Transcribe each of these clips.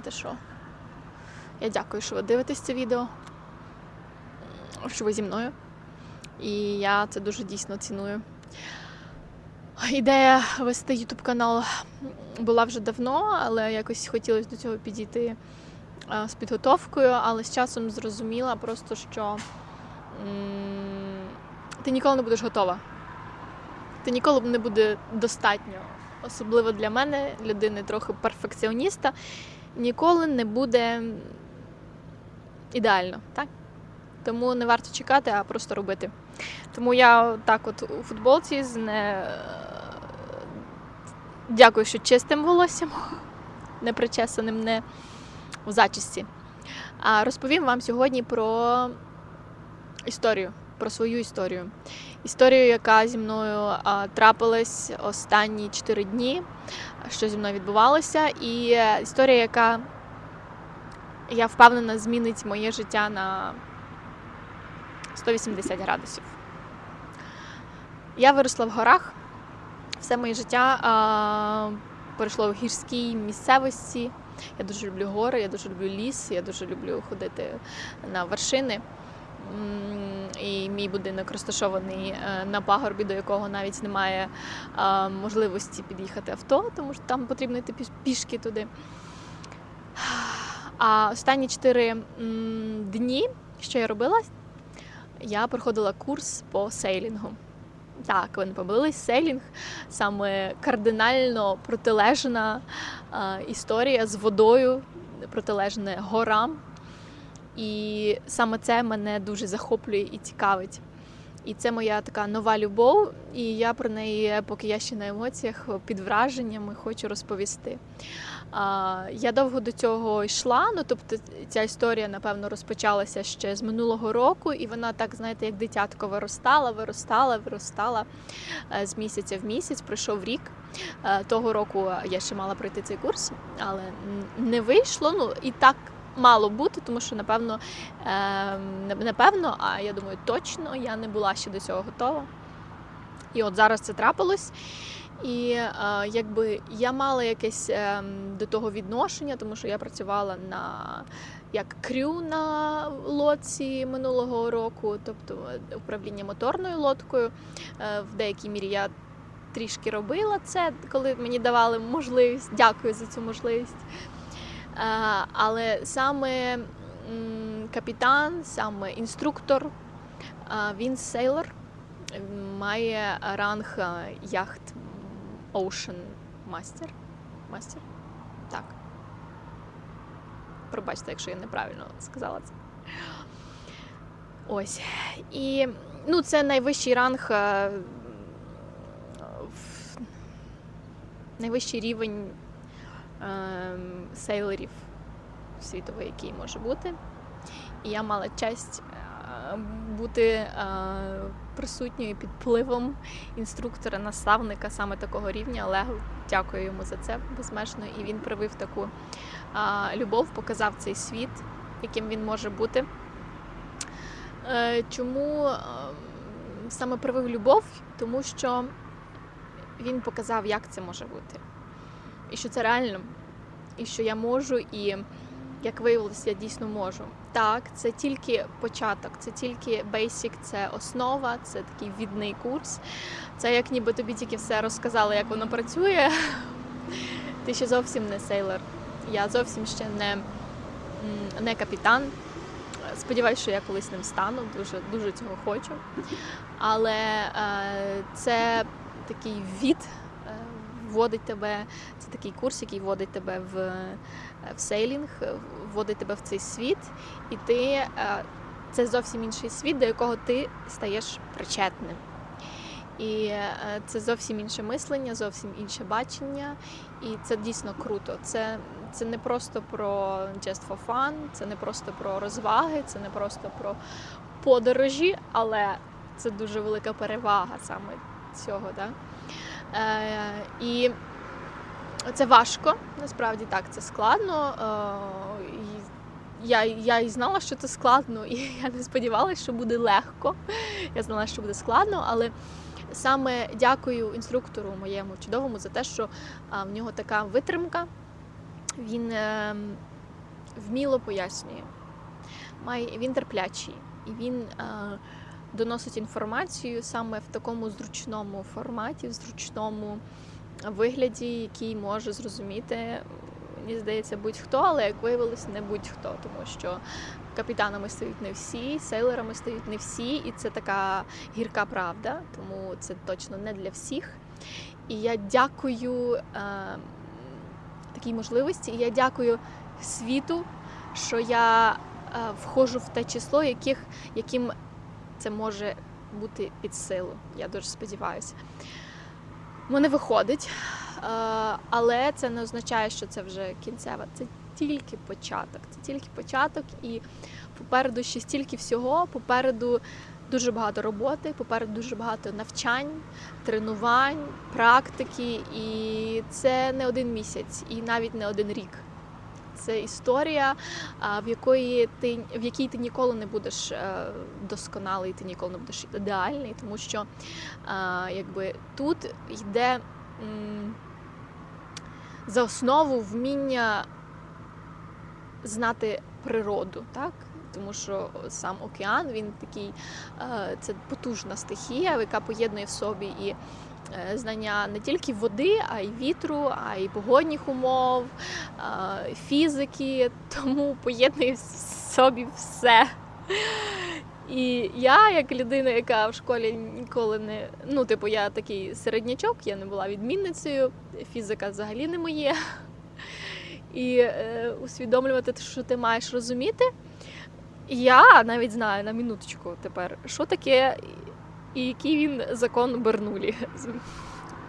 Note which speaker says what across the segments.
Speaker 1: Те що? Я дякую, що ви дивитесь це відео, що ви зі мною. І я це дуже дійсно ціную. Ідея вести YouTube канал була вже давно, але якось хотілося до цього підійти е, з підготовкою, але з часом зрозуміла просто, що ти ніколи не будеш готова. Ти ніколи не буде достатньо. Особливо для мене, людини трохи перфекціоніста, ніколи не буде ідеально, так? Тому не варто чекати, а просто робити. Тому я так от у футболці з не дякую, що чистим волоссям, не причесаним, не в зачісті. А розповім вам сьогодні про історію, про свою історію. Історію, яка зі мною трапилась останні 4 дні, що зі мною відбувалося, і е, історія, яка я впевнена змінить моє життя на 180 градусів. Я виросла в горах. Все моє життя а, пройшло в гірській місцевості. Я дуже люблю гори, я дуже люблю ліс, я дуже люблю ходити на вершини. І мій будинок розташований е, на пагорбі, до якого навіть немає можливості під'їхати авто, тому що там потрібно йти пішки туди. А останні чотири дні, що я робила, я проходила курс по сейлінгу. Так, ви не помилились, сейлінг саме кардинально протилежна е, історія з водою, протилежне горам. І саме це мене дуже захоплює і цікавить. І це моя така нова любов, і я про неї, поки я ще на емоціях, під враженнями хочу розповісти. Я довго до цього йшла. Ну тобто, ця історія, напевно, розпочалася ще з минулого року, і вона так, знаєте, як дитятко виростала, виростала, виростала е, з місяця в місяць. Пройшов рік. Е, Того року я ще мала пройти цей курс, але не вийшло. Ну і так мало бути, тому що напевно, е, напевно, а я думаю, точно я не була ще до цього готова. І от зараз це трапилось. І е, якби я мала якесь е, до того відношення, тому що я працювала на як крю на лодці минулого року, тобто е, управління моторною лодкою. Е, в деякій мірі я трішки робила це, коли мені давали можливість. Дякую за цю можливість. Е, але саме капітан, саме інструктор, е, він сейлор, має ранг е, яхт Ocean Master. Master? Так. Пробачте, якщо я неправильно сказала це. Ось. І ну, це найвищий ранг. Найвищий рівень сейлерів світовий, який може бути. І я мала честь е, бути е, присутньою під впливом інструктора, наставника саме такого рівня. Олегу, дякую йому за це безмежно. І він привив таку е, любов, показав цей світ, яким він може бути. Чому е, саме привив любов? Тому що він показав, як це може бути. І що це реально, і що я можу, і як виявилось, я дійсно можу. Так, це тільки початок, це тільки бейсік, це основа, це такий відний курс. Це як ніби тобі тільки все розказали, як воно працює. Ти ще зовсім не сейлор. Я зовсім ще не, не капітан. Сподіваюсь, що я колись ним стану, дуже, дуже цього хочу. Але е, це такий від вводить тебе, це такий курс, який вводить тебе в, е, в сейлінг, е, вводить тебе в цей світ, і ти е, це зовсім інший світ, до якого ти стаєш причетним. І це зовсім інше мислення, зовсім інше бачення, і це дійсно круто. Це, це не просто про just for fun, це не просто про розваги, це не просто про подорожі, але це дуже велика перевага саме цього. Да? Е, і це важко, насправді так, це складно. Е, і я, я і знала, що це складно, і я не сподівалася, що буде легко. Я знала, що буде складно, але саме дякую інструктору моєму чудовому за те, що а, в нього така витримка. Він е, вміло пояснює. Він терплячий, і він е, доносить інформацію саме в такому зручному форматі, в зручному вигляді, який може зрозуміти, мені здається, будь-хто, але як виявилось, не будь-хто, тому що капітанами стають не всі, сейлерами стають не всі, і це така гірка правда, тому це точно не для всіх. І я дякую е, такій можливості, і я дякую світу, що я е, входжу в те число, яких, яким це може бути під силу. Я дуже сподіваюся. Мене виходить, е, але це не означає, що це вже кінцева. Це тільки початок. Це тільки початок, і попереду ще стільки всього. Попереду дуже багато роботи, попереду дуже багато навчань, тренувань, практики. І це не один місяць, і навіть не один рік. Це історія, в якої ти в якій ти ніколи не будеш е, досконалий, ти ніколи не будеш ідеальний, тому що якби тут йде за основу вміння знати природу, так? Тому що сам океан він такий, е, це потужна стихія, яка поєднує в собі і знання не тільки води, а й вітру, а й погодних умов, е, фізики, тому поєднує в собі все. І я, як людина, яка в школі ніколи не. Ну, типу, я такий середнячок, я не була відмінницею, фізика взагалі не моє. І е, усвідомлювати, що ти маєш розуміти. Я навіть знаю на минуточку тепер, що таке і який він закон Бернулі.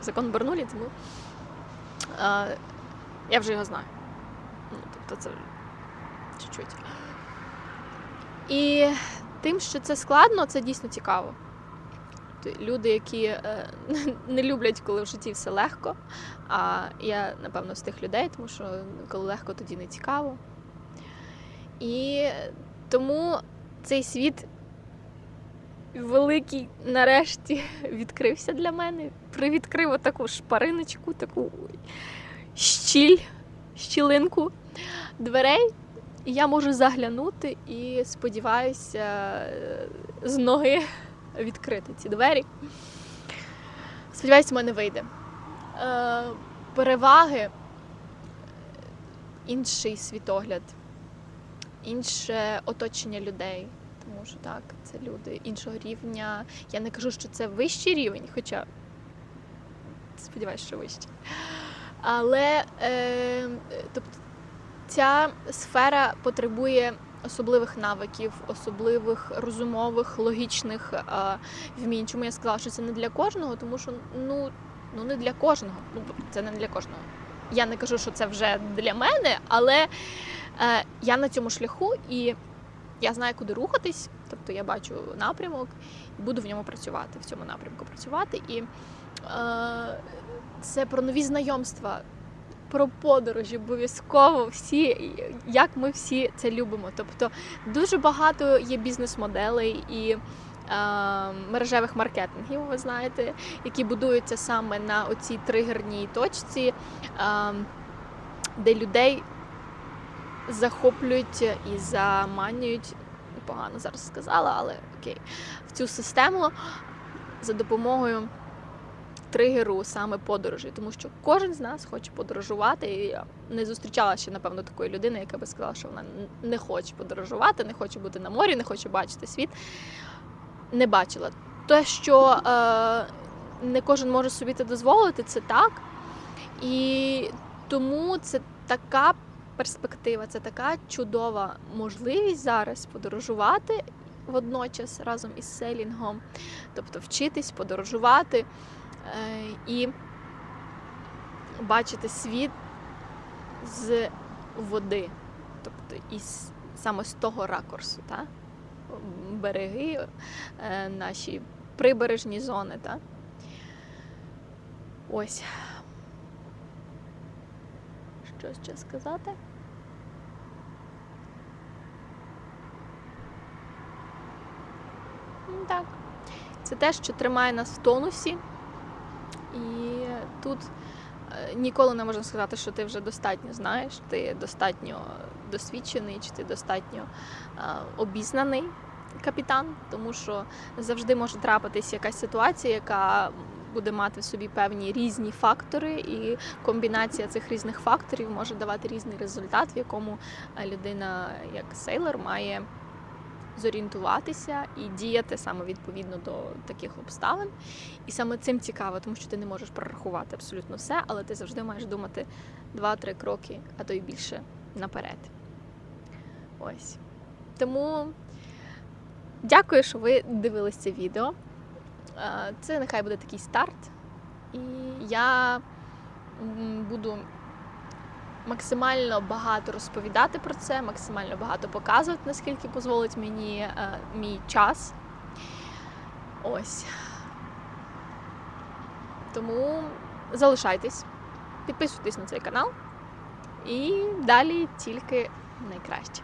Speaker 1: Закон Бернулі, тому е, я вже його знаю. Ну, тобто це чуть-чуть. І тим, що це складно, це дійсно цікаво. Люди, які е, не люблять, коли в житті все легко. А я, напевно, з тих людей, тому що коли легко, тоді не цікаво. І тому цей світ великий нарешті відкрився для мене. Привідкрив таку шпариночку, таку щіль, щілинку дверей. І я можу заглянути і сподіваюся з ноги відкрити ці двері. Сподіваюся, в мене вийде. Е, переваги, інший світогляд, інше оточення людей. Тому що так, це люди іншого рівня. Я не кажу, що це вищий рівень, хоча сподіваюся, що вищий. Але е, тобто, ця сфера потребує особливих навиків, особливих розумових, логічних е, вмінь. Чому я сказала, що це не для кожного, тому що ну, ну не для кожного. Ну, це не для кожного. Я не кажу, що це вже для мене, але е, я на цьому шляху і я знаю, куди рухатись. Тобто я бачу напрямок і буду в ньому працювати, в цьому напрямку працювати. І е, це про нові знайомства, про подорожі обов'язково всі, як ми всі це любимо. Тобто дуже багато є бізнес-моделей і е, мережевих маркетингів, ви знаєте, які будуються саме на оцій тригерній точці, е, де людей захоплюють і заманюють. Погано зараз сказала, але окей, в цю систему за допомогою тригеру саме подорожі, тому що кожен з нас хоче подорожувати. І я не зустрічала ще, напевно, такої людини, яка би сказала, що вона не хоче подорожувати, не хоче бути на морі, не хоче бачити світ. Не бачила. Те, що е, не кожен може собі це дозволити, це так. І тому це така перспектива, це така чудова можливість зараз подорожувати водночас разом із селінгом, тобто вчитись, подорожувати е, і бачити світ з води, тобто із саме з того ракурсу, та? береги, е, наші прибережні зони. Та? Ось. Що ще сказати? Так. Це те, що тримає нас в тонусі. І тут е, ніколи не можна сказати, що ти вже достатньо знаєш, ти достатньо досвідчений, чи ти достатньо е, обізнаний капітан, тому що завжди може трапитись якась ситуація, яка буде мати в собі певні різні фактори, і комбінація цих різних факторів може давати різний результат, в якому е, людина, як сейлор, має зорієнтуватися і діяти саме відповідно до таких обставин. І саме цим цікаво, тому що ти не можеш прорахувати абсолютно все, але ти завжди маєш думати два-три кроки, а то й більше наперед. Ось. Тому дякую, що ви дивились це відео. Е, Це нехай буде такий старт. І я буду максимально багато розповідати про це, максимально багато показувати, наскільки дозволить мені е, мій час. Ось. Тому залишайтесь, підписуйтесь на цей канал. І далі тільки найкраще.